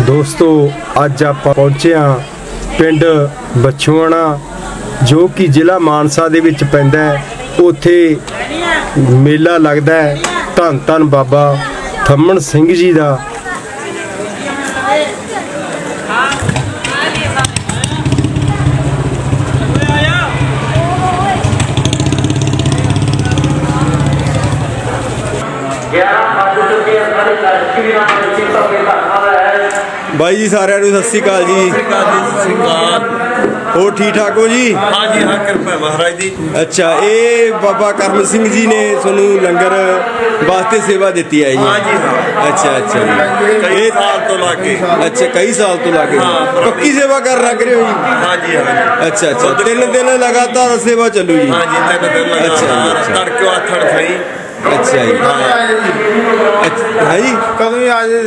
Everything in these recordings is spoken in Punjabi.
ਦੋਸਤੋ, ਅੱਜ ਆਪਾਂ ਪਹੁੰਚੇ ਹਾਂ ਪਿੰਡ ਬਛੂਆਣਾ, ਜੋ ਕਿ ਜ਼ਿਲ੍ਹਾ ਮਾਨਸਾ ਦੇ ਵਿੱਚ ਪੈਂਦਾ ਹੈ। ਉੱਥੇ ਮੇਲਾ ਲੱਗਦਾ ਹੈ। ਧੰਨ ਧੰਨ ਬਾਬਾ ਥੰਮਣ ਸਿੰਘ ਜੀ ਦਾ। ਬਾਈ ਜੀ ਸਾਰਿਆਂ ਨੂੰ ਸਤਿ ਸ੍ਰੀ ਅਕਾਲ ਜੀ। ਹੋਰ ਠੀਕ ਠਾਕ ਹੋ ਜੀ? ਹਾਂ ਕਿਰਪਾ ਹੈ ਮਹਾਰਾਜ ਦੀ। ਅੱਛਾ ਇਹ ਬਾਬਾ ਕਰਮ ਸਿੰਘ ਜੀ ਨੇ ਤੁਹਾਨੂੰ ਲੰਗਰ ਵਾਸਤੇ ਸੇਵਾ ਦਿੱਤੀ ਹੈ ਜੀ। ਹਾਂਜੀ, ਹਾਂ। ਅੱਛਾ ਅੱਛਾ ਜੀ। ਕਈ ਸਾਲ ਤੋਂ ਲਾ ਕੇ। ਅੱਛਾ ਕਈ ਸਾਲ ਤੋਂ ਲੱਗੇ ਹਾਂ, ਪੱਕੀ ਸੇਵਾ ਕਰ ਲੱਗ ਰਹੇ ਹੋ ਜੀ? ਹਾਂਜੀ ਹਾਂਜੀ ਅੱਛਾ ਅੱਛਾ। ਤਿੰਨ ਦਿਨ ਲਗਾਤਾਰ ਸੇਵਾ ਚੱਲੂ ਜੀ। ਹਾਂਜੀ ਤਿੰਨ ਦਿਨ ਜੀ, ਲਗਾਤਾਰ। ਤੜਕੇ ਆਥਣ ਸਹੀ। ਅੱਛਾ ਜੀ ਅੱਛਾ ਹੈ ਜੀ ਕਦੋਂ ਆ ਜੇ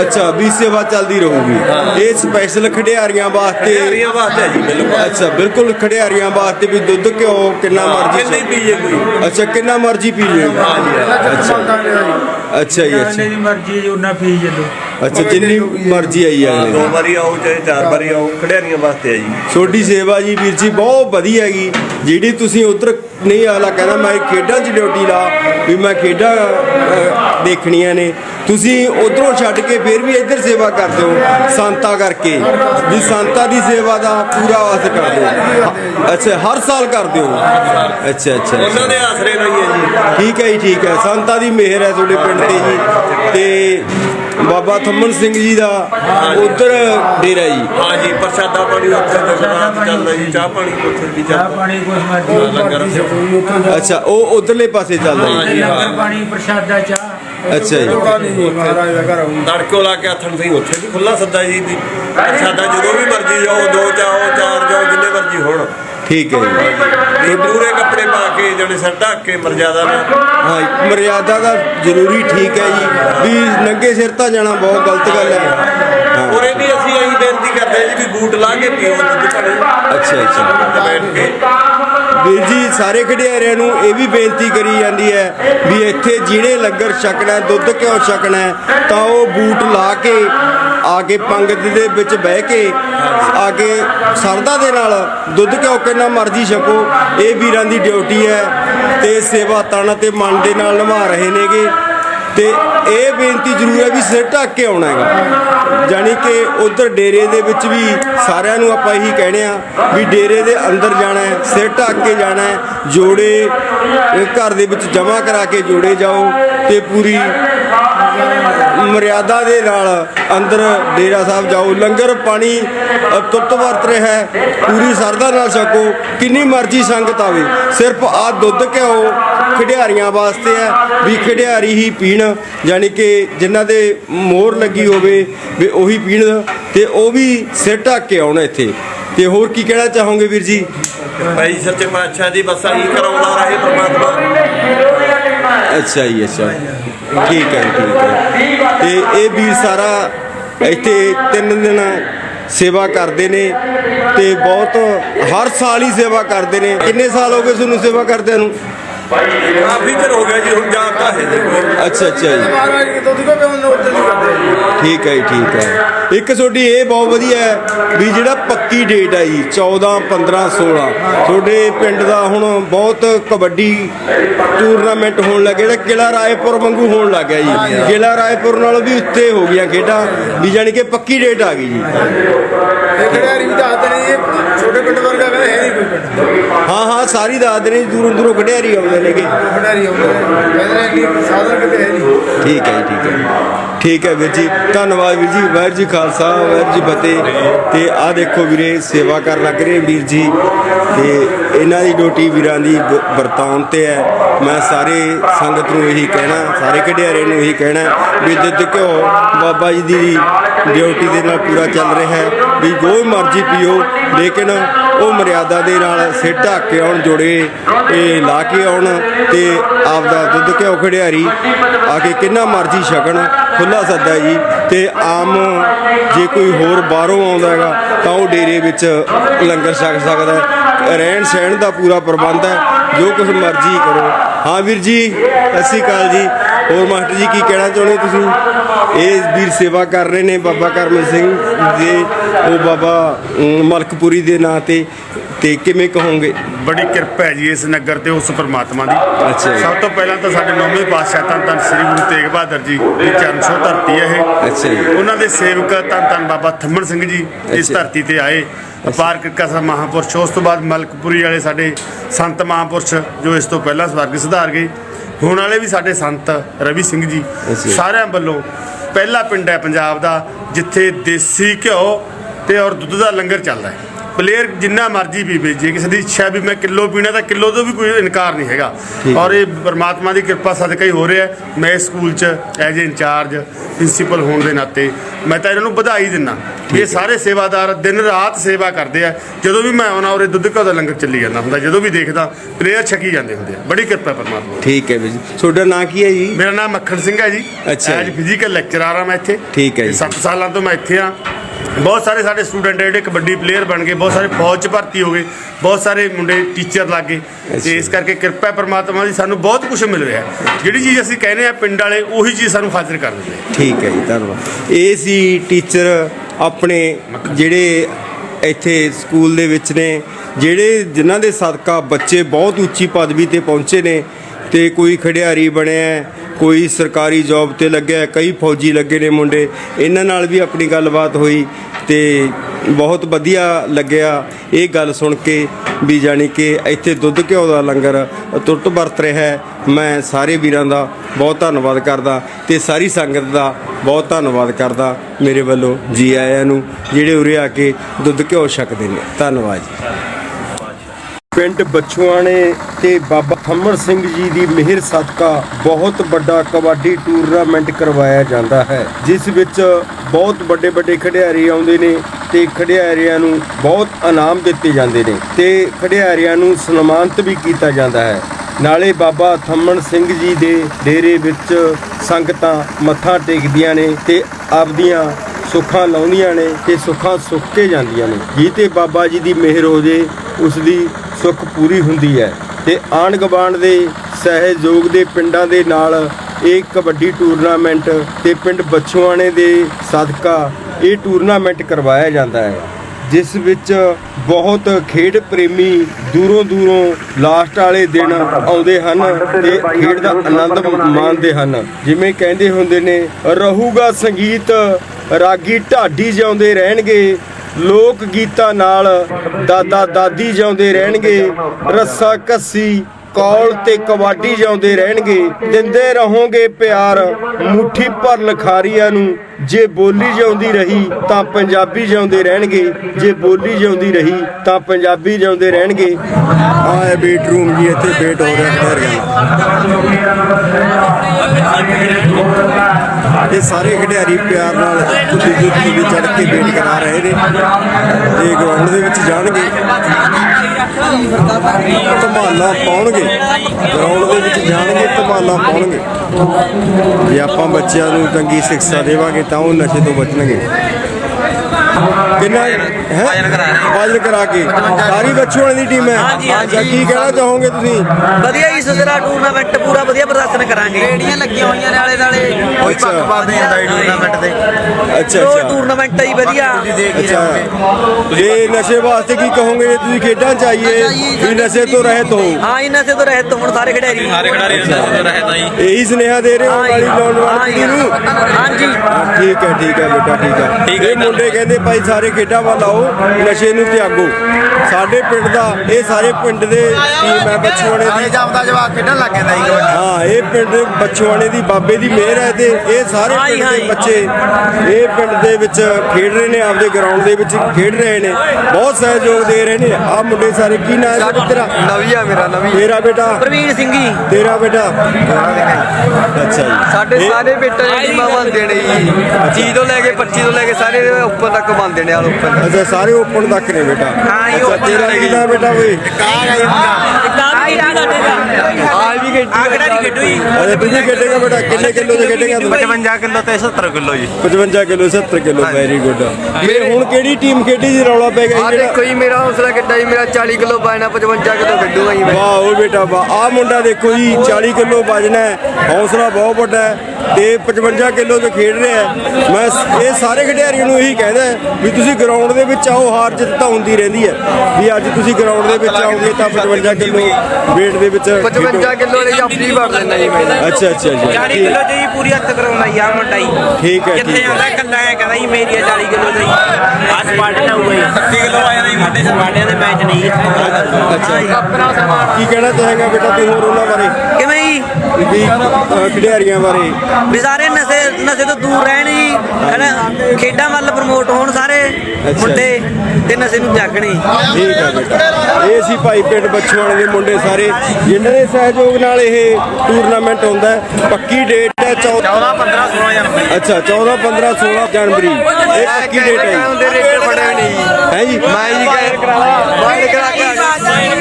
ਅੱਛਾ ਵੀ ਸੇਵਾ ਚੱਲਦੀ ਰਹੂਗੀ। ਇਹ ਸਪੈਸ਼ਲ ਖਿਡਾਰੀਆਂ ਵਾਸਤੇ ਜੀ ਬਿਲਕੁਲ। ਅੱਛਾ ਬਿਲਕੁਲ ਖਿਡਾਰੀਆਂ ਵਾਸਤੇ ਵੀ ਦੁੱਧ ਘਿਓ ਕਿੰਨਾ ਮਰਜ਼ੀ ਕਿੰਨੇ ਪੀਏ ਕੋਈ। ਅੱਛਾ ਕਿੰਨਾ ਮਰਜ਼ੀ ਪੀ ਹਾਂ। ਅੱਛਾ। ਜੀ ਅੱਛਾ। ਦੀ ਮਰਜ਼ੀ ਜੋ ਨਾ ਫੀ ਜਲੋ ਅੱਛਾ ਜਿੰਨੀ ਮਰਜ਼ੀ ਆਈ ਅਗਲੇ ਦੋ ਵਾਰੀ ਆਓ ਚਾਹੇ ਚਾਰ ਵਾਰੀ ਆਓ ਖਿਡਾਰੀਆਂ ਵਾਸਤੇ ਹੈ ਜੀ। ਛੋਟੀ ਸੇਵਾ ਜੀ ਵੀਰ ਜੀ ਬਹੁਤ ਵਧੀਆ ਹੈਗੀ। ਜਿਹੜੀ ਤੁਸੀਂ ਉਧਰ ਨਹੀਂ ਅਗਲਾ ਕਹਿੰਦਾ ਮੈਂ ਖੇਡਾਂ 'ਚ ਡਿਊਟੀ ਲਾ ਵੀ ਮੈਂ ਖੇਡਾਂ ਅਹ, ਦੇਖਣੀਆਂ ਨੇ। ਤੁਸੀਂ ਉਧਰੋਂ ਛੱਡ ਕੇ ਫਿਰ ਵੀ ਇੱਧਰ ਸੇਵਾ ਕਰਦੇ ਹੋ ਸੰਤਾ ਕਰਕੇ। ਵੀ ਸੰਤਾ ਦੀ ਸੇਵਾ ਦਾ ਪੂਰਾ ਵਾਸਤੇ ਕਰਦੇ ਹੋ। ਅੱਛਾ ਹਰ ਸਾਲ ਕਰਦੇ ਹੋ? ਅੱਛਾ ਅੱਛਾ ਅੱਛਾ। ਉਹਨਾਂ ਦੇ ਆਸਰੇ ਨਾਲ ਹੀ ਹੈ ਜੀ। ਠੀਕ ਹੈ ਜੀ ਠੀਕ ਹੈ। ਸੰਤਾਂ ਦੀ ਮਿਹਰ ਹੈ ਤੁਹਾਡੇ ਪਿੰਡ ਤੇ ਜੀ। ਤੇ ਬਾਬਾ ਥੰਮਣ ਸਿੰਘ ਜੀ ਦਾ ਉਧਰ ਡੇਰਾ ਜੀ। ਹਾਂਜੀ ਪ੍ਰਸ਼ਾਦਾ ਪਾਣੀ ਉੱਥੇ ਦਰਸ਼ਨਾਥ ਚੱਲਦਾ ਜੀ ਚਾਹ ਪਾਣੀ ਉੱਥੇ ਵੀ ਚਾਹ ਪਾਣੀ ਕੁਛ ਮਰਜ਼ੀ ਹਾਂ, ਲੰਗਰ। ਅੱਛਾ ਉਹ ਉਧਰਲੇ ਪਾਸੇ ਚੱਲਦਾ ਜੀ। ਹਾਂ। ਲੰਗਰ ਪਾਣੀ ਪ੍ਰਸ਼ਾਦਾ ਚਾਹ। ਅੱਛਾ ਜੀ। ਮਹਾਰਾਜ ਦਾ ਘਰ ਆਉਂ ਤੜਕੇ ਲਾ ਕੇ ਆਥਣ ਸਹੀ ਉੱਥੇ ਵੀ ਖੁੱਲਾ ਸੱਦਾ ਜੀ ਪ੍ਰਸ਼ਾਦਾ ਜਦੋਂ ਵੀ ਮਰਜ਼ੀ ਜਾਓ ਦੋ ਚਾਓ ਚਾਰ ਜਾਓ ਜਿੰਨੇ ਮਰਜ਼ੀ ਹੋਣ। ਠੀਕ ਹੈ ਜੀ। ਇਹ ਪੂਰੇ ਕੱਪੜੇ ਪਾ ਕੇ ਜਿਹੜੇ ਸਿਰ ਢੱਕ ਕੇ ਮਰਜ਼ਾਦਾ ਨਾਲ। ਹਾਂ ਮਰਿਆਦਾ ਦਾ ਜ਼ਰੂਰੀ ਠੀਕ ਹੈ ਜੀ। ਵੀ ਨੰਗੇ ਸਿਰ ਤਾਂ ਜਾਣਾ ਬਹੁਤ ਗਲਤ ਗੱਲ ਹੈ। ਹਾਂ। ਉਰੇ ਵੀ ਅਸੀਂ ਇਹੀ ਬੇਨਤੀ ਕਰਦੇ ਹਾਂ ਜੀ ਵੀ ਬੂਟ ਲਾ ਕੇ ਪੀਓ ਦੁੱਧ ਘੜੇ ਅੱਛਾ ਅੱਛਾ। ਤੇ ਬੈਠ ਕੇ। ਵੀਰ ਜੀ, ਸਾਰੇ ਖਿਡਾਰੀਆਂ ਨੂੰ ਇਹ ਵੀ ਬੇਨਤੀ ਕਰੀ ਜਾਂਦੀ ਹੈ ਵੀ ਇੱਥੇ ਜਿਹਨੇ ਲੰਗਰ ਛਕਣਾ ਦੁੱਧ ਘਿਓ ਛਕਣਾ ਤਾਂ ਉਹ ਬੂਟ ਲਾ ਕੇ ਆ ਕੇ ਪੰਗਤ ਦੇ ਵਿੱਚ ਬਹਿ ਕੇ ਆ ਕੇ ਸਰਦਾ ਦੇ ਨਾਲ ਦੁੱਧ ਘਿਓ ਕਿੰਨਾ ਮਰਜ਼ੀ ਛਕੋ। ਇਹ ਵੀਰਾਂ ਦੀ ਡਿਊਟੀ ਹੈ ਤੇ ਸੇਵਾ ਤਨ ਤੇ ਮਨ ਦੇ ਨਾਲ ਨਿਭਾ ਰਹੇ ਨੇਗੇ। ਤੇ ਇਹ ਬੇਨਤੀ ਜ਼ਰੂਰ ਹੈ ਵੀ ਸਿਰ ਢੱਕ ਕੇ ਆਉਣਾ ਹੈਗਾ। ਜਾਣੀ ਕਿ ਉਧਰ ਡੇਰੇ ਦੇ ਵਿੱਚ ਵੀ ਸਾਰਿਆਂ ਨੂੰ ਆਪਾਂ ਇਹੀ ਕਹਿਣੇ ਆ ਵੀ ਡੇਰੇ ਦੇ ਅੰਦਰ ਜਾਣਾ ਹੈ, ਸਿਰ ਢੱਕ ਕੇ ਜਾਣਾ ਹੈ, ਜੋੜੇ ਘਰ ਦੇ ਵਿੱਚ ਜਮ੍ਹਾਂ ਕਰਾ ਕੇ ਜੋੜੇ ਜਾਓ ਤੇ ਪੂਰੀ ਮਰਿਆਦਾ ਦੇ ਨਾਲ ਅੰਦਰ ਡੇਰਾ ਸਾਹਿਬ ਜਾਓ। ਲੰਗਰ ਪਾਣੀ ਤੁਰਤ ਵਰਤ ਰਿਹਾ ਹੈ। ਪੂਰੀ ਸਰਦਾ ਨਾਲ ਛਕੋ। ਕਿੰਨੀ ਮਰਜ਼ੀ ਸੰਗਤ ਆਵੇ। ਸਿਰਫ ਆ ਦੁੱਧ ਘਿਓ ਖਿਡਾਰੀਆਂ ਵਾਸਤੇ ਹੈ ਵੀ ਖਿਡਾਰੀ ਹੀ ਪੀਣ। ਯਾਨੀ ਕਿ ਜਿਨ੍ਹਾਂ ਦੇ ਮੋਹਰ ਲੱਗੀ ਹੋਵੇ ਵੀ ਉਹੀ ਪੀਣ ਤੇ ਉਹ ਵੀ ਸਿਰ ਢੱਕ ਕੇ ਆਉਣ ਇੱਥੇ। ਤੇ ਹੋਰ ਕੀ ਕਹਿਣਾ ਚਾਹੋਗੇ ਵੀਰ ਜੀ? ਭਾਈ ਸੱਚੇ ਪਾਤਸ਼ਾਹ ਦੀ ਬਸ ਆਹੀ ਕਰਾਉਂਦਾ ਰਹੇ ਪ੍ਰਮਾਤਮਾ। ਅੱਛਾ ਜੀ ਅੱਛਾ। ਠੀਕ ਹੈ ਠੀਕ ਹੈ। ਤੇ ਇਹ ਵੀਰ ਸਾਰਾ ਇੱਥੇ ਤਿੰਨ ਦਿਨ ਸੇਵਾ ਕਰਦੇ ਨੇ ਤੇ ਬਹੁਤ ਹਰ ਸਾਲ ਹੀ ਸੇਵਾ ਕਰਦੇ ਨੇ। ਕਿੰਨੇ ਸਾਲ ਹੋ ਗਏ ਤੁਹਾਨੂੰ ਸੇਵਾ ਕਰਦਿਆਂ ਨੂੰ? ਕਾਫੀ ਚਿਰ ਹੋ ਗਿਆ ਜੀ ਹੁਣ ਜਾਣਦਾ ਹੈ ਅੱਛਾ ਅੱਛਾ ਜੀ। ਮਹਾਰਾਜ ਕਿਤੋਂ ਦੀ ਕੋਈ ਉਹਨਾਂ ਉੱਤੇ ਨਹੀਂ ਕਰਦੇ ਠੀਕ ਹੈ ਜੀ ਠੀਕ ਹੈ। ਇੱਕ ਤੁਹਾਡੀ ਇਹ ਬਹੁਤ ਵਧੀਆ ਹੈ ਵੀ ਜਿਹੜਾ ਪੱਕੀ ਡੇਟ ਹੈ ਜੀ 14 15 16 ਤੁਹਾਡੇ ਪਿੰਡ ਦਾ ਹੁਣ ਬਹੁਤ ਕਬੱਡੀ ਟੂਰਨਾਮੈਂਟ ਹੋਣ ਲੱਗੇ ਜਿਹੜਾ ਕਿਲਾ ਰਾਏਪੁਰ ਵਾਂਗੂ ਹੋਣ ਲੱਗ ਗਿਆ ਜੀ। ਕਿਲਾ ਰਾਏਪੁਰ ਨਾਲੋਂ ਵੀ ਉੱਤੇ ਹੋ ਗਈਆਂ ਖੇਡਾਂ ਵੀ ਜਾਣੀ ਕਿ ਪੱਕੀ ਡੇਟ ਆ ਗਈ ਜੀ। ਇਹ ਖਿਡਾਰੀ ਵੀ ਦੱਸਦੇ ਨੇ ਛੋਟੇ ਪਿੰਡ ਵਰਗਾ ਕਹਿੰਦੇ ਹੈ ਨਹੀਂ ਕੋਈ ਪਿੰਡ। ਹਾਂ ਹਾਂ ਸਾਰੀ ਦੱਸਦੇ ਨੇ ਦੂਰੋਂ ਦੂਰੋਂ ਖਿਡਾਰੀ ਆਉਂਦੇ ਨੇਗੇ ਖਿਡਾਰੀ ਆਉਂਦੇ ਕਹਿੰਦੇ ਨੇ ਸਾਧਨ ਕਿਤੇ ਹੈ ਨਹੀਂ। ਠੀਕ ਹੈ ਠੀਕ ਹੈ। ਠੀਕ ਹੈ ਵੀਰ ਜੀ ਧੰਨਵਾਦ ਵੀਰ ਜੀ ਵਾਹਿਗੁਰੂ ਜੀ ਖਾਲਸਾ ਵਾਹਿਗੁਰੂ ਜੀ ਫਤਿਹ। ਤੇ ਆਹ ਦੇਖੋ ਵੀਰੇ ਸੇਵਾ ਕਰਨ ਲੱਗ ਰਹੇ ਵੀਰ ਜੀ। ਤੇ ਇਹਨਾਂ ਦੀ ਡਿਊਟੀ ਵੀਰਾਂ ਦੀ ਵਰਤਾਉਣ ਤੇ ਹੈ। ਮੈਂ ਸਾਰੇ ਸੰਗਤ ਨੂੰ ਇਹੀ ਕਹਿਣਾ ਸਾਰੇ ਖਿਡਾਰੇ ਨੂੰ ਇਹੀ ਕਹਿਣਾ ਵੀ ਦੁੱਧ ਘਿਓ ਬਾਬਾ ਜੀ ਦੀ ਡਿਊਟੀ ਦੇ ਨਾਲ ਪੂਰਾ ਚੱਲ ਰਿਹਾ ਹੈ। ਵੀ ਜੋ ਮਰਜ਼ੀ ਪੀਓ ਲੇਕਿਨ ਉਹ ਮਰਿਆਦਾ ਦੇ ਨਾਲ ਸਿਰ ਢੱਕ ਕੇ ਆਉਣ ਜੋੜੇ, ਇਹ ਲਾ ਕੇ ਆਉਣ ਤੇ ਆਪਦਾ ਦੁੱਧ ਘਿਓ ਖੜਿਆਰੀ ਆ ਕੇ ਕਿੰਨਾ ਮਰਜ਼ੀ ਛਕਣ ਖੁੱਲਾ ਸੱਦਾ ਜੀ। ਤੇ ਆਮ ਜੇ ਕੋਈ ਹੋਰ ਬਾਹਰੋਂ ਆਉਂਦਾ ਹੈਗਾ, ਤਾਂ ਉਹ ਡੇਰੇ ਵਿੱਚ ਲੰਗਰ ਛਕ ਸਕਦਾ ਰਹਿਣ ਸਹਿਣ ਦਾ ਪੂਰਾ ਪ੍ਰਬੰਧ ਹੈ, ਜੋ ਕੁਝ ਮਰਜ਼ੀ ਕਰੋ। ਹਾਂ ਵੀਰ ਜੀ, ਸਤਿ ਸ਼੍ਰੀ ਅਕਾਲ ਜੀ। ਹੋਰ ਮਾਸਟਰ ਜੀ, ਕੀ ਕਹਿਣਾ ਚਾਹੁੰਦੇ ਤੁਸੀਂ? ਇਹ ਵੀਰ ਸੇਵਾ ਕਰ ਰਹੇ ਨੇ ਬਾਬਾ ਕਰਮ ਸਿੰਘ ਦੇ, ਉਹ ਬਾਬਾ ਮਲਕਪੁਰੀ ਦੇ ਨਾਂ ਤੇ। ਤੇ ਕਿਵੇਂ ਕਹੋਗੇ ਬੜੀ ਕਿਰਪਾ ਹੈ ਜੀ ਇਸ ਨਗਰ ਤੇ ਉਸ ਪਰਮਾਤਮਾ ਦੀ ਅੱਛਾ ਜੀ। ਸਭ ਤੋਂ ਪਹਿਲਾਂ ਤਾਂ ਸਾਡੇ ਨੌਵੇਂ ਪਾਤਸ਼ਾਹ ਧੰਨ ਧੰਨ ਸ੍ਰੀ ਗੁਰੂ ਤੇਗ ਬਹਾਦਰ ਜੀ ਦੀ ਚਰਨ ਛੋਹ ਧਰਤੀ ਹੈ ਇਹ ਅੱਛਾ ਜੀ। ਉਹਨਾਂ ਦੇ ਸੇਵਕ ਧੰਨ ਧੰਨ ਬਾਬਾ ਥੰਮਣ ਸਿੰਘ ਜੀ ਇਸ ਅੱਛਾ। ਧਰਤੀ ਤੇ ਆਏ ਅਪਾਰ ਕਿਰਕਾ ਸਾਹਿਬ ਮਹਾਂਪੁਰਸ਼ ਉਸ ਤੋਂ ਬਾਅਦ ਮਲਕਪੁਰੀ ਵਾਲੇ ਸਾਡੇ ਸੰਤ ਮਹਾਂਪੁਰਸ਼ ਜੋ ਇਸ ਤੋਂ ਪਹਿਲਾਂ ਸਵਰਗ ਸਿਧਾਰ ਗਏ ਹੁਣ ਵਾਲੇ ਵੀ ਸਾਡੇ ਸੰਤ ਰਵੀ ਸਿੰਘ ਜੀ ਅੱਛਾ। ਸਾਰਿਆਂ ਵੱਲੋਂ ਪਹਿਲਾ ਪਿੰਡ ਹੈ ਪੰਜਾਬ ਦਾ ਜਿੱਥੇ ਦੇਸੀ ਘਿਓ ਤੇ ਔਰ ਦੁੱਧ ਦਾ ਲੰਗਰ ਚੱਲਦਾ ਹੈ ਪਲੇਅਰ ਜਿੰਨਾ ਮਰਜ਼ੀ ਪੀਵੇ ਜੇ ਕਿਸੇ ਦੀ ਇੱਛਾ ਵੀ ਮੈਂ ਕਿਲੋ ਪੀਣਾ ਤਾਂ ਕਿਲੋ ਤੋਂ ਵੀ ਕੋਈ ਇਨਕਾਰ ਨਹੀਂ ਹੈਗਾ। ਔਰ ਇਹ ਪਰਮਾਤਮਾ ਦੀ ਕਿਰਪਾ ਸਦਕਾ ਹੀ ਹੋ ਰਿਹਾ ਹੈ। ਮੈਂ ਇਸ ਸਕੂਲ 'ਚ ਐਜ ਇੰਚਾਰਜ ਪ੍ਰਿੰਸੀਪਲ ਹੋਣ ਦੇ ਨਾਤੇ ਮੈਂ ਤਾਂ ਇਹਨਾਂ ਨੂੰ ਵਧਾਈ ਦਿੰਦਾ। ਇਹ ਸਾਰੇ ਸੇਵਾਦਾਰ ਦਿਨ ਰਾਤ ਸੇਵਾ ਕਰਦੇ ਆ। ਜਦੋਂ ਵੀ ਮੈਂ ਆਉਣਾ ਉਰੇ ਦੁੱਧ ਘਿਓ ਦਾ ਲੰਗਰ ਚੱਲੀ ਜਾਂਦਾ ਹੁੰਦਾ। ਜਦੋਂ ਵੀ ਦੇਖਦਾ ਪਲੇਅਰ ਛਕੀ ਜਾਂਦੇ ਹੁੰਦੇ ਆ। ਬੜੀ ਕਿਰਪਾ ਪਰਮਾਤਮਾ ਦੀ। ਠੀਕ ਹੈ ਵੀਰ ਜੀ। ਤੁਹਾਡਾ ਨਾਂ ਕੀ ਹੈ ਜੀ? ਮੇਰਾ ਨਾਮ ਮੱਖਣ ਸਿੰਘ ਹੈ ਜੀ। ਅੱਛਾ ਐਜ ਜੀ। ਫਿਜ਼ੀਕਲ ਲੈਕਚਰਰ ਆ ਮੈਂ ਇੱਥੇ। ਠੀਕ ਹੈ ਜੀ। 7 ਸਾਲਾਂ ਤੋਂ ਮੈਂ ਇੱਥੇ ਆ ਬਹੁਤ ਸਾਰੇ ਸਾਡੇ ਸਟੂਡੈਂਟ ਜਿਹੜੇ ਕਬੱਡੀ ਪਲੇਅਰ ਬਣ ਗਏ, ਬਹੁਤ ਸਾਰੇ ਫੌਜ 'ਚ ਭਰਤੀ ਹੋ ਗਏ, ਬਹੁਤ ਸਾਰੇ ਮੁੰਡੇ ਟੀਚਰ ਲੱਗ ਗਏ। ਤੇ ਇਸ ਕਰਕੇ ਕਿਰਪਾ ਹੈ ਪਰਮਾਤਮਾ ਦੀ ਸਾਨੂੰ ਬਹੁਤ ਕੁਝ ਮਿਲ ਰਿਹਾ। ਜਿਹੜੀ ਚੀਜ਼ ਅਸੀਂ ਕਹਿੰਦੇ ਆ ਪਿੰਡ ਵਾਲੇ, ਉਹੀ ਚੀਜ਼ ਸਾਨੂੰ ਹਾਜ਼ਰ ਕਰ ਦਿੰਦੇ ਠੀਕ ਹੈ ਜੀ, ਧੰਨਵਾਦ। ਇਹ ਸੀ ਟੀਚਰ ਆਪਣੇ ਜਿਹੜੇ ਇੱਥੇ ਸਕੂਲ ਦੇ ਵਿੱਚ ਨੇ, ਜਿਹੜੇ ਜਿਨ੍ਹਾਂ ਦੇ ਸਦਕਾ ਬੱਚੇ ਬਹੁਤ ਉੱਚੀ ਪਦਵੀ ਤੇ ਪਹੁੰਚੇ ਨੇ ਤੇ ਕੋਈ ਖਿਡਾਰੀ ਬਣਿਆ ਕੋਈ ਸਰਕਾਰੀ ਜੌਬ ਤੇ ਲੱਗਿਆ ਕਈ ਫੌਜੀ ਲੱਗੇ ਨੇ ਮੁੰਡੇ, ਇਹਨਾਂ ਨਾਲ ਵੀ ਆਪਣੀ ਗੱਲਬਾਤ ਹੋਈ ਤੇ ਬਹੁਤ ਵਧੀਆ ਲੱਗਿਆ। ਇਹ ਗੱਲ ਸੁਣ ਕੇ ਵੀ ਜਾਣੀ ਕਿ ਇੱਥੇ ਦੁੱਧ ਘਿਓ ਦਾ ਲੰਗਰ ਤੁਰਤ ਵਰਤ ਰਿਹਾ ਹੈ। ਮੈਂ ਸਾਰੇ ਵੀਰਾਂ ਦਾ ਬਹੁਤ ਧੰਨਵਾਦ ਕਰਦਾ ਤੇ ਸਾਰੀ ਸੰਗਤ ਦਾ ਬਹੁਤ ਧੰਨਵਾਦ ਕਰਦਾ ਮੇਰੇ ਵੱਲੋਂ ਜੀ ਆਇਆਂ ਨੂੰ, ਜਿਹੜੇ ਉਰੇ ਆ ਕੇ ਦੁੱਧ ਘਿਓ ਛਕਦੇ ਨੇ। ਧੰਨਵਾਦ ਜੀ। ਪਿੰਡ ਬਛੂਆਣੇ ਤੇ ਬਾਬਾ ਥੰਮਣ ਸਿੰਘ ਜੀ ਦੀ ਮਿਹਰ ਸਦਕਾ ਬਹੁਤ ਵੱਡਾ ਕਬੱਡੀ ਟੂਰਨਾਮੈਂਟ ਕਰਵਾਇਆ ਜਾਂਦਾ ਹੈ, ਜਿਸ ਵਿੱਚ ਬਹੁਤ ਵੱਡੇ ਵੱਡੇ ਖਿਡਾਰੀ ਆਉਂਦੇ ਨੇ ਤੇ ਖਿਡਾਰੀਆਂ ਨੂੰ ਬਹੁਤ ਇਨਾਮ ਦਿੱਤੇ ਜਾਂਦੇ ਨੇ ਤੇ ਖਿਡਾਰੀਆਂ ਨੂੰ ਸਨਮਾਨਿਤ ਵੀ ਕੀਤਾ ਜਾਂਦਾ ਹੈ। ਨਾਲੇ ਬਾਬਾ ਥੰਮਣ ਸਿੰਘ ਜੀ ਦੇ ਡੇਰੇ ਵਿੱਚ ਸੰਗਤਾਂ ਮੱਥਾ ਟੇਕਦੀਆਂ ਨੇ ਤੇ ਆਪਦੀਆਂ ਸੁੱਖਾਂ ਲਾਉਂਦੀਆਂ ਨੇ ਤੇ ਸੁੱਖਾਂ ਸੁੱਕ ਕੇ ਜਾਂਦੀਆਂ ਨੇ। ਜੀ ਬਾਬਾ ਜੀ ਦੀ ਮਿਹਰ ਹੋ ਜੇ, ਉਸ ਦੀ ਸੁੱਖ ਪੂਰੀ ਹੁੰਦੀ ਹੈ ਤੇ ਆਂਢ ਗੁਆਂਢ ਦੇ ਸਹਿਯੋਗ ਦੇ ਪਿੰਡਾਂ ਦੇ ਨਾਲ ਇਹ ਕਬੱਡੀ ਟੂਰਨਾਮੈਂਟ ਤੇ ਪਿੰਡ ਬਛੂਆਣੇ ਦੇ ਸਦਕਾ ਇਹ ਟੂਰਨਾਮੈਂਟ ਕਰਵਾਇਆ ਜਾਂਦਾ ਹੈ, ਜਿਸ ਵਿੱਚ ਬਹੁਤ ਖੇਡ ਪ੍ਰੇਮੀ ਦੂਰੋਂ ਦੂਰੋਂ ਲਾਸਟ ਵਾਲੇ ਦਿਨ ਆਉਂਦੇ ਹਨ ਤੇ ਖੇਡ ਦਾ ਆਨੰਦ ਮਾਣਦੇ ਹਨ। ਜਿਵੇਂ ਕਹਿੰਦੇ ਹੁੰਦੇ ਨੇ, ਰਹੂਗਾ ਸੰਗੀਤ, ਰਾਗੀ ਢਾਡੀ ਜਿਉਂਦੇ ਰਹਿਣਗੇ ਲੋਕ ਗੀਤਾਂ ਨਾਲ ਦਾਦਾ ਦਾਦੀ ਜਿਉਂਦੇ ਰਹਿਣਗੇ ਰੱਸਾ ਕੱਸੀ ਕੌਲ ਤੇ ਕਬੱਡੀ ਜਿਉਂਦੇ ਰਹਿਣਗੇ। ਦਿੰਦੇ ਰਹੋਗੇ ਪਿਆਰ ਮੁੱਠੀ ਭਰ ਲਖਾਰੀਆਂ ਨੂੰ। ਜੇ ਬੋਲੀ ਜਿਉਂਦੀ ਰਹੀ ਤਾਂ ਪੰਜਾਬੀ ਜਿਉਂਦੇ ਰਹਿਣਗੇ। ਜੇ ਬੋਲੀ ਜਿਉਂਦੀ ਰਹੀ ਤਾਂ ਪੰਜਾਬੀ ਜਿਉਂਦੇ ਰਹਿਣਗੇ। ਹੈ ਬੈਡਰੂਮ ਜੀ ਇੱਥੇ ਬੈਠ ਹੋ ਰਿਹਾ ਗਿਆ ਇਹ ਸਾਰੇ ਖਿਡਾਰੀ ਪਿਆਰ ਨਾਲ ਕੁੱਤੀ ਜੁੱਤੀ ਵੀ ਚੜ ਕੇ ਵੇਟ ਕਰਾ ਰਹੇ ਨੇ। ਇਹ ਗਰਾਊਂਡ ਦੇ ਵਿੱਚ ਜਾਣਗੇ, ਧਮਾਲਾ ਪਾਉਣਗੇ ਗਰਾਊਂਡ ਦੇ ਵਿੱਚ ਜਾਣਗੇ, ਧਮਾਲਾ ਪਾਉਣਗੇ। ਜੇ ਆਪਾਂ ਬੱਚਿਆਂ ਨੂੰ ਚੰਗੀ ਸਿੱਖਿਆ ਦੇਵਾਂਗੇ ਤਾਂ ਉਹ ਨਸ਼ੇ ਤੋਂ ਬਚਣਗੇ। ਕਿੰਨਾ ਹੈ? ਵਾਜਨ ਕਰਾ ਕੇ। ਸਾਰੀ ਬੱਚੂਆਂ ਦੀ ਟੀਮ ਹੈ। ਹਾਂਜੀ, ਹਾਂਜੀ। ਜਾਂ ਕੀ ਕਹਿਣਾ ਚਾਹੋਗੇ ਤੁਸੀਂ? ਵਧੀਆ ਜੀ ਸੁਧਰਾ ਟੂਰਨਾਮੈਂਟ ਪੂਰਾ ਵਧੀਆ ਪ੍ਰਦਰਸ਼ਨ ਕਰਾਂਗੇ। ਰੇੜੀਆਂ ਲੱਗੀਆਂ ਹੋਈਆਂ ਨੇ ਆਲੇ ਦਾਲੇ ਕੋਈ ਅੱਛਾ। ਪੱਖਪਾਤ ਨਹੀਂ ਹੁੰਦਾ ਟੂਰਨਾਮੈਂਟ ਤੇ। ਅੱਛਾ ਜੋ ਅੱਛਾ। ਟੂਰਨਾਮੈਂਟ ਹੈ ਜੀ ਵਧੀਆ ਅੱਛਾ। ਇਹ ਨਸ਼ੇ ਵਾਸਤੇ ਕੀ ਕਹੋਗੇ ਜੇ ਤੁਸੀਂ ਖੇਡਾਂ ਚਾਹੀਏ ਵੀ ਨਸ਼ੇ ਤੋਂ ਰਹਿਤ ਹੋ ਹਾਂ ਇਹਨਾਂ ਸੇ ਤਾਂ ਰਹਿਤ ਹੁਣ ਸਾਰੇ ਖਿਡਾਰੀ। ਸਾਰੇ ਇਹੀ ਸੁਨੇਹਾ ਦੇ ਰਹੇ ਹੋ ਵਾਲੀ ਨੌਜਵਾਨ ਪੀੜ੍ਹੀ? ਨੂੰ ਹਾਂਜੀ ਠੀਕ ਹੈ ਠੀਕ ਹੈ ਬੇਟਾ ਠੀਕ ਹੈ। ਇਹ ਮੁੰਡੇ ਕਹਿੰਦੇ ਭਾਈ ਸਾਰੇ ਖੇਡਾਂ ਵੱਲ ਆਓ ਨਸ਼ੇ ਨੂੰ ਤਿਆਗੋ। ਸਾਡੇ ਪਿੰਡ ਦਾ ਇਹ ਸਾਰੇ ਪਿੰਡ ਦੇ ਟੀਮ ਹੈ ਬੱਚੂਆਣੇ ਦੀ। ਜਾਂਦਾ ਜਵਾਕ ਖੇਡਣ ਲੱਗ ਜਾਂਦਾ ਜੀ ਕਬੱਡੀ ਹਾਂ ਇਹ ਪਿੰਡ ਬੱਚੂਆਣੇ ਦੀ ਬਾਬੇ ਦੀ ਮਿਹਰ ਹੈ ਤੇ ਇਹ ਸਾਰੇ ਜੀ, ਪਿੰਡ ਦੇ ਜੀ। ਬੱਚੇ ਇਹ ਪਿੰਡ ਦੇ ਵਿੱਚ ਖੇਡ ਰਹੇ ਨੇ ਆਪਦੇ ਗਰਾਊਂਡ ਦੇ ਵਿੱਚ ਖੇਡ ਰਹੇ ਨੇ। ਬਹੁਤ ਸਹਿਯੋਗ ਦੇ ਰਹੇ ਨੇ। ਆਹ ਮੁੰਡੇ ਸਾਰੇ ਕੀ ਨਾਂ ਹੈ ਤੇਰਾ? ਨਵੀਂ ਆ ਮੇਰਾ ਨਵੀਂ। ਤੇਰਾ ਬੇਟਾ? ਪ੍ਰਵੀਨ ਸਿੰਘ ਜੀ ਤੇਰਾ ਬੇਟਾ? ਅੱਛਾ ਜੀ। ਸਾਡੇ ਸਾਰੇ ਬੇਟੇ ਦੀ ਬੰਦੇ ਨੇ ਜੀ 30 ਤੋਂ ਲੈ ਕੇ 25 ਤੋਂ ਲੈ ਕੇ ਸਾਰੇ ਉੱਪਰ ਤੱਕ ਬੰਦੇ ਨੇ ਆਲ ਉੱਪਰ ਅੱਛਾ ਸਾਰੇ ਓਪਨ ਤੱਕ ਨੇ ਬੇਟਾ। ਹਾਂ, ਇਹ open ਤੇਰਾ ਤੱਕ ਕੀ ਨਾਂ। ਬੇਟਾ ਓਏ ਇੱਕ ਆ ਵੀ ਸਾਡੇ ਦਾ। ਆ ਵੀ ਦੀ ਖੇਡੀ ਆਖੜਾ ਦੀ ਖੇਡੋ ਜੀ ਅਰੇ ਵੀ ਖੇਡੇਗਾ ਬੇਟਾ ਕਿੰਨੇ ਕਿਲੋ ਦੇ ਖੇਡੇਗਾ ਤੂੰ? 55 ਕਿਲੋ ਤੇ 70 ਕਿਲੋ ਜੀ। 55 ਕਿਲੋ 70 ਕਿਲੋ ਵੈਰੀ ਗੁੱਡ ਵੀਰੇ ਹੁਣ ਕਿਹੜੀ ਟੀਮ ਖੇਡੀ ਜੀ ਰੌਲਾ ਪੈ ਗਿਆ ਆ ਜੀ ਦੇਖੋ ਜਿਹੜਾ ਜੀ ਮੇਰਾ ਹੌਸਲਾ ਕਿੱਡਾ ਜੀ ਮੇਰਾ 40 ਕਿਲੋ ਪਾਣਾ 55 ਕਿਲੋ ਖੇਡੂਗਾ ਜੀ ਮੈਂ। ਵਾਹ ਉਹ ਬੇਟਾ ਵਾਹ। ਆ ਮੁੰਡਾ ਦੇਖੋ ਜੀ 40 ਕਿਲੋ ਵਜਣਾ ਹੈ। ਹੌਸਲਾ ਬਹੁਤ ਵੱਡਾ ਹੈ ਤੇ 55 ਕਿਲੋ ਤੇ ਖੇਡ ਰਿਹਾ ਹੈ। ਮੈਂ ਇਹ ਸਾਰੇ ਖਿਡਾਰੀਆਂ ਨੂੰ ਇਹੀ ਕਹਿੰਦਾ ਵੀ ਤੁਸੀਂ ਗਰਾਊਂਡ ਦੇ ਵਿੱਚ ਆਓ ਹਾਰ ਜਿੱਤ ਤਾਂ ਹੁੰਦੀ ਰਹਿੰਦੀ ਹੈ। ਵੀ ਅੱਜ ਤੁਸੀਂ ਗਰਾਊਂਡ ਦੇ ਵਿੱਚ ਆਓਗੇ ਤਾਂ 55 ਕਿਲੋ weight ਦੇ ਵਿੱਚ 55 ਕਿਲੋ ਵਾਲੀ ਜਾਫੀ ਵੜ ਲੈਣਾ ਜੀ ਮੈਂ ਅੱਛਾ ਅੱਛਾ ਜੀ 40 ਠੀਕ- ਕਿਲੋ ਤੇ ਜੀ ਪੂਰੀ ਹੱਥ ਕਰਾਉਂਦਾ ਜੀ ਆ ਮੁੰਡਾ ਜੀ ਠੀਕ ਹੈ, ਕਿੱਥੇ ਠੀਕ ਹੈ। ਕੱਲਾ ਐ ਕਹਿੰਦਾ ਜੀ ਮੇਰੀ ਆ 40 ਕਿਲੋ ਦਾ ਜੀ ਆ ਸਪਾਟ ਨਾ ਹੋਊਗਾ ਜੀ 30 ਕਿਲੋ ਆ ਜਾਂਦਾ ਜੀ ਸਾਡੇ ਸਪਾਟਿਆਂ ਦੇ ਮੈਚ ਨਹੀਂ ਜੀ। ਅੱਛਾ। ਜੀ। ਆਪਣਾ ਸਮਾਨ ਕੀ ਕਹਿਣਾ ਚਾਹੇਗਾ ਬੇਟਾ ਤੂੰ ਹੋਰ ਉਹਨਾਂ ਬਾਰੇ? ਕਿਵੇਂ ਜੀ? ਵੀ ਅ, ਖਿਡਾਰੀਆਂ ਬਾਰੇ। ਵੀ ਸਾਰੇ ਨਸ਼ੇ ਨਸ਼ੇ ਤੋਂ ਦੂਰ ਰਹਿਣ ਜੀ। ਹੈਨਾ ਖੇਡਾਂ ਵੱਲ ਪ੍ਰਮੋਟ ਹੋਣ ਸਾਰੇ ਅੱਛਾ। ਮੁੰਡੇ ਤੇ ਨਸ਼ੇ ਨੂੰ ਤਿਆਗਣੇ ਠੀਕ ਹੈ ਬੇਟਾ। ਇਹ ਸੀ ਭਾਈ ਪਿੰਡ ਬੱਛੋਵਾਲ ਦੇ ਮੁੰਡੇ ਸਾਰੇ। ਜਿਨ੍ਹਾਂ ਦੇ ਸਹਿਯੋਗ ਨਾਲ ਇਹ ਟੂਰਨਾਮੈਂਟ ਹੁੰਦਾ ਹੈ। ਪੱਕੀ ਡੇਟ ਹੈ 14 15 16 ਜਨਵਰੀ। ਅੱਛਾ 14 15 16 ਜਨਵਰੀ। ਇਹ ਪੱਕੀ ਡੇਟ ਹੈ ਹੁੰਦੇ ਰੇਟ ਬੜੇ ਵੀ ਨਹੀਂ। ਹੈ ਜੀ? ਮੈਂ ਜੀ ਕਹਿ ਕਰਾ ਬਾਹਰ ਕਰਾ ਕੇ।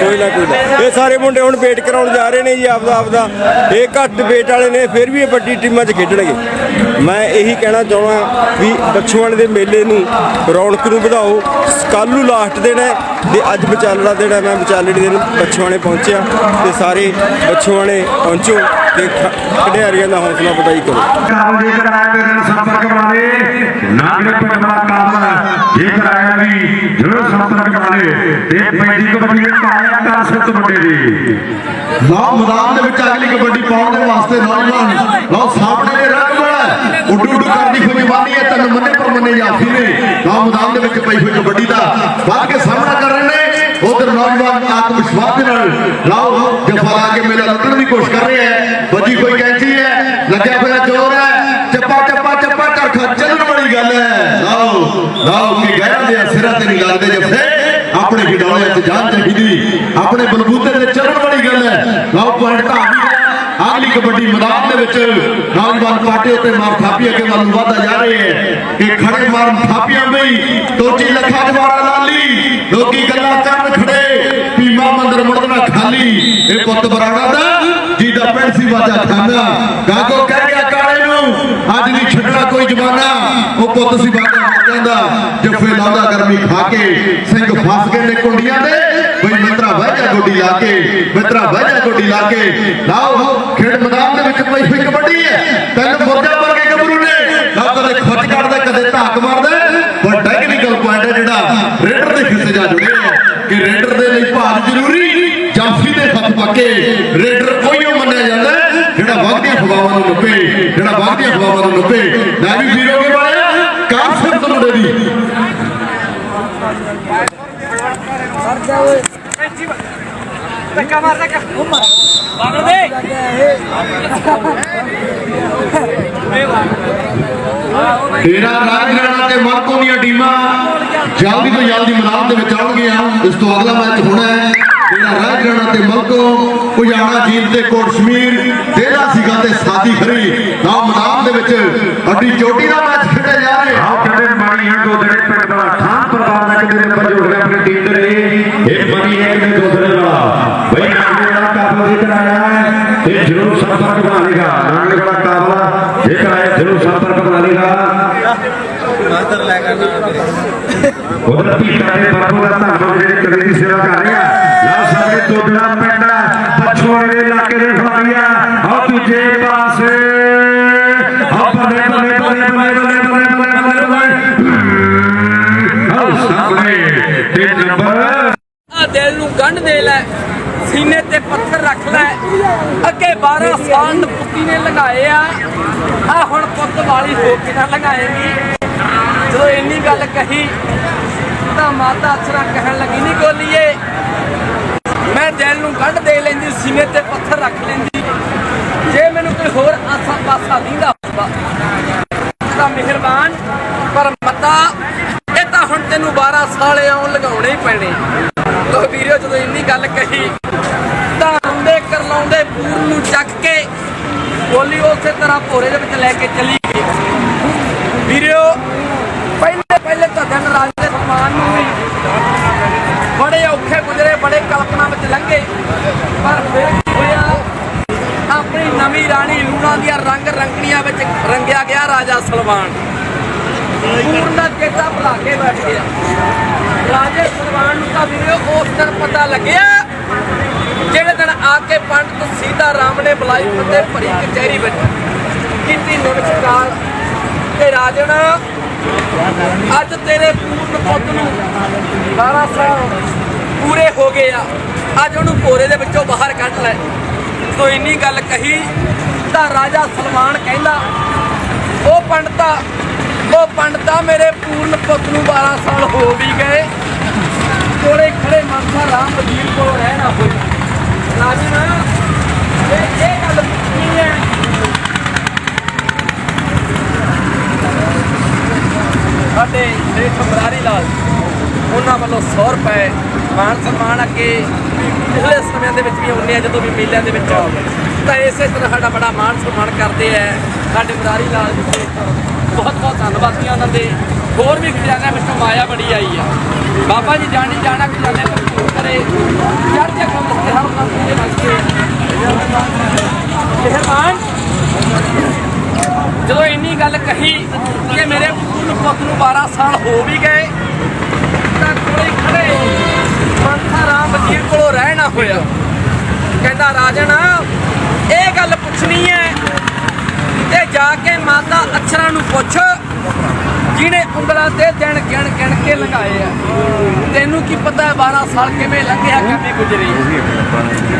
ਕੋਈ ਨਾ ਕੋਈ ਨਾ। ਇਹ ਸਾਰੇ ਮੁੰਡੇ ਹੁਣ ਵੇਟ ਕਰਾਉਣ ਜਾ ਰਹੇ ਨੇ ਜੀ ਆਪਦਾ ਆਪਦਾ। ਇਹ ਘੱਟ ਵੇਟ ਵਾਲੇ ਨੇ ਫਿਰ ਵੀ ਇਹ ਵੱਡੀ ਟੀਮਾਂ 'ਚ ਖੇਡਣਗੇ। ਮੈਂ ਇਹੀ ਕਹਿਣਾ ਚਾਹੁੰਦਾ ਵੀ ਬੱਛੋਵਾਲ ਦੇ ਮੇਲੇ ਨੂੰ ਰੌਣਕ ਨੂੰ ਵਧਾਓ। ਕੱਲ੍ਹ ਨੂੰ ਲਾਸਟ ਦਿਨ ਹੈ। ਤੇ ਅੱਜ ਵਿਚਾਲੜਾ ਦਿਨ ਹੈ ਮੈਂ ਵਿਚਾਲੜੇ ਦਿਨ ਬੱਛੋਵਾਲੇ ਪਹੁੰਚਿਆ ਤੇ ਸਾਰੇ ਬੱਛੋਵਾਲੇ ਪਹੁੰਚੋ ਤੇ ਖਿਡਾਰੀਆਂ ਦਾ ਹੌਸਲਾ ਵਧਾਈ ਕਰੋ। ਕਾਬਲ ਜੇਕਰ ਆਇਆ ਮੇਰੇ ਨਾਲ ਸੰਪਰਕ ਬਣਾਵੇ ਨਾਗਰੇ ਪਟਨਾ ਕਾਬਲ ਜੇਕਰ ਆਇਆ ਵੀ ਜ਼ਰੂਰ ਸੰਪਰਕ ਬਣਾਵੇ ਤੇ ਪੈਂਦੀ ਕਬੱਡੀ ਦੇ ਕਾਇਆ ਕਰ ਸਤ ਮੁੰਡੇ ਦੀ ਲਓ ਮੈਦਾਨ ਦੇ ਵਿੱਚ ਅਗਲੀ ਕਬੱਡੀ ਪਾਉਣ ਦੇ ਵਾਸਤੇ ਨੌਜਵਾਨ ਲਓ ਸਾਹਮਣੇ ਦੇ ਰੰਗ ਵਾਲਾ ਉੱਡੂ ਉੱਡੂ ਕਰਦੀ ਹੋਈ ਜਵਾਨੀ ਹੈ, ਤਨ ਮੰਨੇ ਪਰ ਮੰਨੇ ਜਾਫੀ ਨੇ ਲਓ ਮੈਦਾਨ ਦੇ ਵਿੱਚ ਪਈ ਹੋਈ ਕਬੱਡੀ ਦਾ ਵੱਧ ਕੇ ਸਾਹਮਣਾ ਕਰ ਰਹੇ ਨੇ। ਉਧਰ ਨੌਜਵਾਨ ਆਤਮ ਵਿਸ਼ਵਾਸ ਦੇ ਨਾਲ ਲਓ ਜਫਾ ਲਾ ਕੇ ਮੇਲਾ ਲੁੱਟਣ ਦੀ ਕੋਸ਼ਿਸ਼ ਕਰ ਰਹੇ ਹੈ। ਵੱਜੀ ਕੋਈ ਕੈਂਚੀ ਹੈ, ਲੱਗਿਆ ਹੋਇਆ ਜ਼ੋਰ ਹੈ। ਚੱਪਾ ਚੱਪਾ ਚੱਪਾ, ਚਰਖਾ ਚੱਲਣ ਵਾਲੀ ਗੱਲ ਹੈ। ਲਾਓ ਲਾਓ ਕਿ ਗਹਿਰਾਂ ਦੇ ਸਿਰਾਂ ਤੇ ਨਹੀਂ ਲੱਗਦੇ ਜਫੇ ਆਪਣੇ ਖਿਡੌਣਿਆਂ ਤੇ ਜਾਨ ਚਾਹੀਦੀ ਆਪਣੇ ਬਲਬੂਤੇ ਤੇ ਚੱਲਣ ਵਾਲੀ ਗੱਲ ਹੈ। ਲਓ ਪੁਆਇੰਟ ਧਾਰੀ ਕਬੱਡੀ ਮੈਦਾਨ ਦੇ ਵਿੱਚ ਨੌਜਵਾਨ ਪਾਟੇ ਉੱਤੇ ਮਾਰ ਥਾਪੀ ਅੱਗੇ ਵੱਲ ਵਧਦਾ ਜਾ ਰਹੇ ਹੈ। ਕਿ ਖੜੇ ਮਾਰ ਥਾਪੀਆਂ ਬਈ ਤੋਚੀ ਲੱਖਾਂ ਜਵਾਰਾ ਲਾਲੀ ਲੋਕੀ ਗੱਲਾਂ ਕਰਨ ਖੜੇ। ਪੀਮਾ ਮੰਦਰ ਮੁੜਨਾ ਖਾਲੀ। ਇਹ ਪੁੱਤ ਬਰਾੜਾ ਦਾ, ਜਿਹਦਾ ਪਿੰਡ ਸੀ ਵਾਜਾ ਖਾਨਾ। ਗਾਗੋ ਕਹਿ ਗਿਆ ਕਾਲੇ ਨੂੰ, ਅੱਜ ਨਹੀਂ ਛੱਡਣਾ ਕੋਈ ਜਵਾਨਾ ਉਹ ਪੁੱਤ ਸੀ ਵਾਜਾ ਕਹਿੰਦਾ ਜੱਫੇ ਲਾਉਂਦਾ ਗਰਮੀ ਖਾ ਕੇ। ਸਿੰਘ ਫਸ ਗਏ ਨੇ ਕੁੰਡੀਆਂ ਦੇ ਗੋਡੀ ਲਾ ਕੇ, ਮਿੱਤਰਾ ਬਹਿ ਜਾ ਗੋਡੀ ਲਾ ਕੇ, ਲਾਓ ਖੇਡ ਮੈਦਾਨ ਦੇ ਵਿੱਚ ਪਈ ਹੋਈ ਕਬੱਡੀ ਹੈ। ਤਿੰਨ ਮੁਰਗਾ ਵਰਗੇ ਗੱਭਰੂ ਨੇ ਨਾ ਕਦੇ ਖੁੱਚ ਕੱਢਦਾ, ਕਦੇ ਧਾਕ ਮਾਰਦਾ। ਪਰ ਟੈਕਨੀਕਲ ਪੁਆਇੰਟ ਹੈ ਜਿਹੜਾ ਰੇਡਰ ਦੇ ਹਿੱਸੇ ਜਾ ਜੁੜਿਆ ਕਿ ਰੇਡਰ ਦੇ ਲਈ ਭਾਰ ਜ਼ਰੂਰੀ, ਜਾਫੀ ਦੇ ਹੱਥ ਪੱਕੇ ਰੇਡਰ ਕੋਈਓ ਮੰਨਿਆ ਜਾਂਦਾ ਜਿਹੜਾ ਵਗਦੀਆਂ ਹਵਾਵਾਂ ਨੂੰ ਲੱਭੇ ਜਿਹੜਾ ਵਗਦੀਆਂ ਹਵਾਵਾਂ ਨੂੰ ਲੱਭੇ ਲੈ ਵੀ ਵੀਰੋਗੇ ਵਾਲਿਆ ਕਾਰ ਸਿਰਫ ਮੁੰਡੇ ਦੀ ਤੇਰਾ ਰਾਜ ਤੇ ਮਾਰਕੋ ਦੀਆਂ ਟੀਮਾਂ ਜਲਦੀ ਤੋਂ ਜਲਦੀ ਮੈਦਾਨ ਦੇ ਵਿੱਚ ਆਉਣਗੀਆਂ। ਇਸ ਤੋਂ ਅਗਲਾ ਮੈਚ ਹੋਣਾ ਹੈ। ਤੇਰਾ ਰਾਜ ਰਾਣਾ ਤੇ ਮਲਕੋ ਉਜਾਣਾ ਜੀਤ ਤੇ ਕੋਟ ਸ਼ਮੀਰ, ਤੇਰਾ ਸੀਗਾ ਤੇ ਸਾਦੀ ਖਰੀ। ਨਾ ਮੈਦਾਨ ਦੇ ਵਿੱਚ ਅੱਡੀ ਚੋਟੀ ਦਾ ਮੈਚ ਖੇਡਿਆ ਜਾ ਰਿਹਾ ਆਓ ਕਹਿੰਦੇ ਮਾਰੀ ਹੈ ਦੋਦੜੇ ਪਿੰਡ ਦਾ ਖਾਨ ਪਰਿਵਾਰ ਦਾ ਕਿਤੇ ਨੰਬਰ ਜੋੜ ਗਿਆ ਆਪਣੀ ਟੀਮ ਦੇ ਲਈ ਇਹ ਬਣੀ ਹੈ ਕਿਤੇ ਦੋਦੜੇ ਵਾਲਾ ਬਈ ਨਾਗਰੇ ਵਾਲਾ ਕਾਬਲ ਜੇਕਰ ਆਇਆ ਹੈ ਤੇ ਜ਼ਰੂਰ ਸੰਪਰਕ ਬਣਾ ਲੇਗਾ ਨਾਗਰੇ ਵਾਲਾ ਕਾਬਲਾ ਜੇਕਰ ਆਇਆ ਜ਼ਰੂਰ ਸੰਪਰਕ ਬਣਾ ਲੇਗਾ ਉਧਰ ਪੀਟਾ ਦੇ ਬਾਪੂ ਦਾ ਧੰਨਵਾਦ ਜਿਹੜੇ ਕਦੇ ਦੀ ਸੇਵਾ ਕਰ ਰਹੇ ਲਾ ਸਾਡੇ ਦੋਦੜਾ ਪਿੰਡ ਪਛੋੜੇ ਦੇ ਇਲਾਕੇ ਦੇ ਖਿਡਾਰੀਆ ਆਓ ਦੂਜੇ ਪਾਸੇ ਆਓ ਬੱਲੇ ਬੱਲੇ ਬੱਲੇ ਬੱਲੇ ਬੱਲੇ ਬੱਲੇ ਬੱਲੇ ਬੱਲੇ ਬੱਲੇ ਆਓ ਸਾਹਮਣੇ ਤੇ ਨੰਬਰ ਆ ਦਿਲ ਨੂੰ ਗੰਢ ਦੇ ਲੈ, ਸੀਨੇ ਤੇ ਪੱਥਰ ਰੱਖ ਲੈ। ਅੱਗੇ 12 ਸਾਲ ਪੁੱਤੀ ਨੇ ਲਗਾਏ ਆ। ਆ ਹੁਣ ਪੁੱਤ ਵਾਲੀ ਹੋ ਕੇ ਨਾ ਲਗਾਏਗੀ। ਜਦੋਂ ਇੰਨੀ ਗੱਲ ਕਹੀ, ਤਾਂ ਮਾਤਾ ਅਛਰਾ ਕਹਿਣ ਲੱਗੀ, ਨਹੀਂ ਗੋਲੀਏ ਮੈਂ ਦਿਲ ਨੂੰ ਕੱਢ ਦੇ ਲੈਂਦੀ, ਸੀਨੇ ਤੇ ਪੱਥਰ ਰੱਖ ਲੈਂਦੀ। ਜੇ ਮੈਨੂੰ ਕੋਈ ਹੋਰ ਆਸਾ ਪਾਸਾ ਦਿੰਦਾ ਹੁੰਦਾ ਤਾਂ ਮਿਹਰਬਾਨ, ਪਰ ਮਤਾ, ਇਹ ਤਾਂ ਹੁਣ ਤੈਨੂੰ 12 ਸਾਲ ਆਉਣ ਲਗਾਉਣੇ ਹੀ ਪੈਣੇ। ਲੋ ਵੀਰੋ, ਜਦੋਂ ਇੰਨੀ ਗੱਲ ਕਹੀ, ਤਾਂ ਹੁੰਦੇ ਕਰ ਲਾਉਂਦੇ ਪੂਰ ਨੂੰ ਚੱਕ ਕੇ ਬੋਲੀ ਉਸੇ ਤਰ੍ਹਾਂ ਭੋਰੇ ਦੇ ਵਿੱਚ ਲੈ ਕੇ ਚਲੀ ਗਈ ਵੀਰੋ ਪਹਿਲੇ ਦਿਨ ਰਾਜ ਦੇ ਸਨਮਾਨ ਨੂੰ ਵੀ ਬੜੇ ਔਖੇ ਗੁਜ਼ਰੇ, ਬੜੇ ਕਲਪਨਾ ਵਿੱਚ ਲੰਘੇ। ਪਰ ਫਿਰ ਕੀ ਹੋਇਆ? ਆਪਣੀ ਨਵੀਂ ਰਾਣੀ ਲੂਣਾ ਦੀਆਂ ਰੰਗ ਰੰਗਣੀਆਂ ਵਿੱਚ ਰੰਗਿਆ ਗਿਆ ਰਾਜਾ ਸਲਵਾਨ। ਪੂਰਨ ਦਾ ਚੇਤਾ ਭੁਲਾ ਕੇ ਬੈਠ ਗਿਆ। ਰਾਜੇ ਸਲਵਾਨ ਨੂੰ ਤਾਂ ਵੀਰੇ ਉਸ ਦਿਨ ਪਤਾ ਲੱਗਿਆ, ਜਿਹੜੇ ਦਿਨ ਆ ਕੇ ਪੰਡਤ ਸੀਤਾ ਰਾਮ ਨੇ ਬੁਲਾਈ ਬੰਦੇ ਭਰੀ ਕਚਹਿਰੀ ਵਿੱਚ ਕੀਤੀ ਨਮਸਕਾਰ ਤੇ ਰਾਜਨ ਅੱਜ ਤੇਰੇ ਪੂਰਨ ਪੁੱਤ ਨੂੰ 12 ਸਾਲ ਪੂਰੇ ਹੋ ਗਏ ਆ। ਅੱਜ ਉਹਨੂੰ ਭੋਰੇ ਦੇ ਵਿੱਚੋਂ ਬਾਹਰ ਕੱਢ ਲੈ। ਸੋ ਇੰਨੀ ਗੱਲ ਕਹੀ ਤਾਂ ਰਾਜਾ ਸਲਮਾਨ ਕਹਿੰਦਾ ਉਹ ਪੰਡਤਾ ਉਹ ਪੰਡਤਾ, ਮੇਰੇ ਪੂਰਨ ਪੁੱਤ ਨੂੰ 12 ਸਾਲ ਹੋ ਵੀ ਗਏ। ਕੋਲੇ ਖੜੇ ਮਨਸਾ ਰਾਮ ਵਜ਼ੀਰ ਕੋਲ ਰਹਿਣਾ ਹੋਈ ਰਾਜਨ ਇਹ ਇਹ ਗੱਲ ਕੀ ਹੈ ਸਾਡੇ ਸ੍ਰੀ ਬਰਾਰੀ ਲਾਲ ਉਹਨਾਂ ਵੱਲੋਂ 100 ਰੁਪਏ ਮਾਨ ਸਨਮਾਨ ਅੱਗੇ ਪਿਛਲੇ ਸਮਿਆਂ ਦੇ ਵਿੱਚ ਵੀ ਆਉਂਦੇ ਆ, ਜਦੋਂ ਵੀ ਮੇਲਿਆਂ ਦੇ ਵਿੱਚ ਤਾਂ ਇਸੇ ਤਰ੍ਹਾਂ ਸਾਡਾ ਬੜਾ ਮਾਨ ਸਨਮਾਨ ਕਰਦੇ ਆ ਸਾਡੇ ਬਰਾਰੀ ਲਾਲ ਜੀ ਦੇ। ਬਹੁਤ ਬਹੁਤ ਧੰਨਵਾਦੀਆਂ ਉਹਨਾਂ ਦੇ। ਹੋਰ ਵੀ ਖਜ਼ਾਨਿਆਂ ਵਿੱਚੋਂ ਮਾਇਆ ਬੜੀ ਆਈ ਆ। ਬਾਬਾ ਜੀ ਜਾਣੀ ਜਾਣਾ ਖਜ਼ਾਨੇ ਭਰਪੂਰ ਕਰੇ। ਚੜ੍ਹਦੇ ਕੰਮ ਤੇ ਹਰ ਕੰਮ ਦੇ ਵਾਸਤੇ। ਮਿਹਰਬਾਨ। ਜਦੋਂ ਇੰਨੀ ਗੱਲ ਕਹੀ ਕਿ ਮੇਰੇ ਪੁੱਤ ਨੂੰ 12 ਸਾਲ ਹੋ ਵੀ ਗਏ, ਤਾਂ ਕੋਈ ਖੜੇ ਮਨਸਾ ਰਾਮ ਵਜ਼ੀਰ ਕੋਲੋਂ ਰਹਿ ਹੋਇਆ। ਕਹਿੰਦਾ, ਰਾਜਨ, ਇਹ ਗੱਲ ਪੁੱਛਣੀ ਹੈ। ਤੇ ਜਾ ਕੇ ਮਾਤਾ ਅਛਰਾਂ ਨੂੰ ਪੁੱਛ, ਜਿਹਨੇ ਉਂਗਲਾਂ ਤੇ ਦਿਨ ਗਿਣ ਗਿਣ ਕੇ ਲਗਾਏ ਆ। ਤੈਨੂੰ ਕੀ ਪਤਾ 12 ਸਾਲ ਕਿਵੇਂ ਲੰਘਿਆ, ਕਿਵੇਂ ਗੁਜਰੀ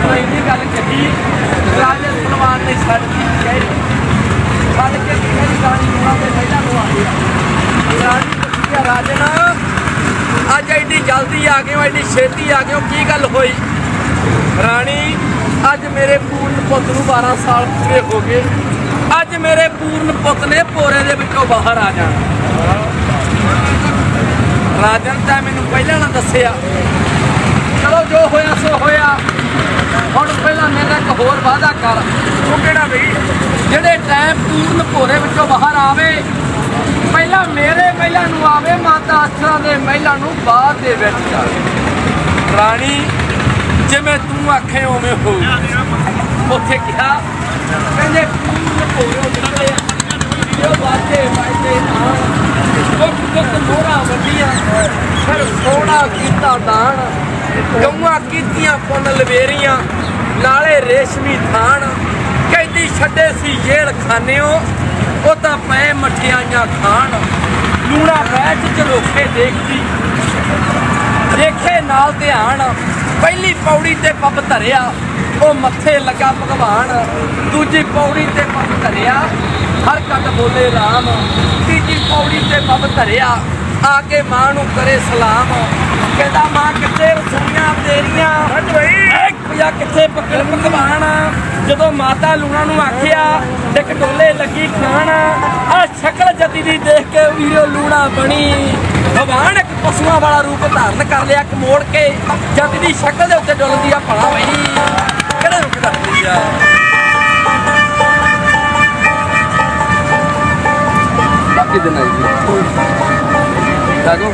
ਤਾਂ ਗੱਲ ਕਹੀ, ਰਾਜੇ ਸਲਮਾਨ ਨੇ ਛੱਡ ਦਿੱਤੀ ਕਹਿ ਛੱਡ ਕੇ ਕਿਹੜੀ ਰਾਣੀ ਨੂੰ ਤੇ ਪਹਿਲਾਂ ਨੂੰ ਆ ਗਿਆ ਰਾਣੀ ਪੁੱਛਿਆ ਅੱਜ ਐਡੀ ਜਲਦੀ ਆ ਗਏ ਹੋ, ਐਡੀ ਛੇਤੀ ਆ ਗਏ ਹੋ, ਕੀ ਗੱਲ ਹੋਈ? ਰਾਣੀ, ਅੱਜ ਮੇਰੇ ਪੂਰਨ ਪੁੱਤ ਨੂੰ 12 ਸਾਲ ਪੂਰੇ ਹੋ ਗਏ। ਅੱਜ ਮੇਰੇ ਪੂਰਨ ਪੁੱਤ ਨੇ ਭੋਰੇ ਦੇ ਵਿੱਚੋਂ ਬਾਹਰ ਆ ਜਾਣਾ। ਰਾਜਨ ਤਾਂ ਮੈਨੂੰ ਪਹਿਲਾਂ ਨਾ ਦੱਸਿਆ। ਚਲੋ, ਜੋ ਹੋਇਆ, ਸੋ ਹੋਇਆ। ਹੁਣ ਪਹਿਲਾਂ ਮੇਰਾ ਇੱਕ ਹੋਰ ਵਾਅਦਾ ਕਰ। ਉਹ ਕਿਹੜਾ ਵੀ ਜਿਹੜੇ ਟਾਈਮ ਪੂਰਨ ਭੋਰੇ ਵਿੱਚੋਂ ਬਾਹਰ ਆਵੇ ਪਹਿਲਾਂ ਮੇਰੇ ਮਹਿਲਾ ਨੂੰ ਆਵੇ ਮਾਤਾ ਅਸਰਾ ਦੇ ਮਹਿਲਾ ਨੂੰ ਬਾਅਦ ਦੇ ਵਿੱਚ ਜਾਵੇ ਰਾਣੀ, ਜਿਵੇਂ ਤੂੰ ਆਖੇ ਉਵੇਂ ਹੋ। ਉੱਥੇ ਕਿਹਾ, ਕਹਿੰਦੇ ਪੂਰਨ ਭੋਰੇ ਜੋ ਬਾਤੇ ਬਾਤੇ ਆਣ ਉਹ ਕੁੱਤ ਮੋਰਾ ਵੱਡੀਆਂ ਫਿਰ ਸੋਹਣਾ ਕੀਤਾ ਦਾਣ ਗਊਆਂ ਕੀਤੀਆਂ ਪੁੰਨ ਲਵੇਰੀਆਂ, ਨਾਲੇ ਰੇਸ਼ਮੀ ਥਾਣ ਕਹਿੰਦੀ, ਛੱਡੇ ਸੀ ਜੇਲ੍ਹ ਖਾਨਿਓ ਉਹ ਤਾਂ ਪਏ ਮਠਿਆਈਆਂ ਖਾਣ। ਲੂਣਾ ਬੈਠ ਝਲੋਖੇ ਦੇਖਦੀ। ਦੇਖੇ ਨਾਲ ਧਿਆਨ। ਪਹਿਲੀ ਪੌੜੀ ਤੇ ਪੱਬ ਧਰਿਆ। ਉਹ ਮੱਥੇ ਲੱਗਾ ਭਗਵਾਨ। ਦੂਜੀ ਪੌੜੀ ਤੇ ਪੱਬ ਧਰਿਆ। ਹਰ ਕੱਟ ਬੋਲੇ ਰਾਮ। ਤੀਜੀ ਪੌੜੀ ਤੇ ਪੱਬ ਧਰਿਆ। ਆ ਕੇ ਮਾਂ ਨੂੰ ਕਰੇ ਸਲਾਮ। ਕਹਿੰਦਾ ਮਾਂ ਕਿੱਥੇ ਰਸੋਈਆਂ ਤੇਰੀਆਂ? ਹੱਜ ਬਈ ਪਿਆ ਕਿੱਥੇ ਪਕੜ ਭਗਵਾਨ? ਜਦੋਂ ਮਾਤਾ ਲੂਣਾ ਨੂੰ ਆਖਿਆ ਡਿੱਕ ਡੋਲੇ ਲੱਗੀ ਖਾਣ। ਆ ਸ਼ਕਲ ਜਤੀ ਦੀ ਦੇਖ ਕੇ ਵੀਰੋ ਲੂਣਾ ਬਣੀ। ਭਗਵਾਨ ਇੱਕ ਪਸ਼ੂਆਂ ਵਾਲਾ ਰੂਪ ਧਾਰਨ ਕਰ ਲਿਆ, ਇੱਕ ਕੇ ਜਤ ਦੀ ਸ਼ਕਲ ਦੇ ਉੱਤੇ ਡੁੱਲਦੀ ਆ ਭਲਾ ਬਈ। ਕਿਹੜੇ ਰੁਕ ਕਰਦੀ ਆ? ਬਾਕੀ ਦਿਨ ਆਈ ਜੀ ਜਾਗੋ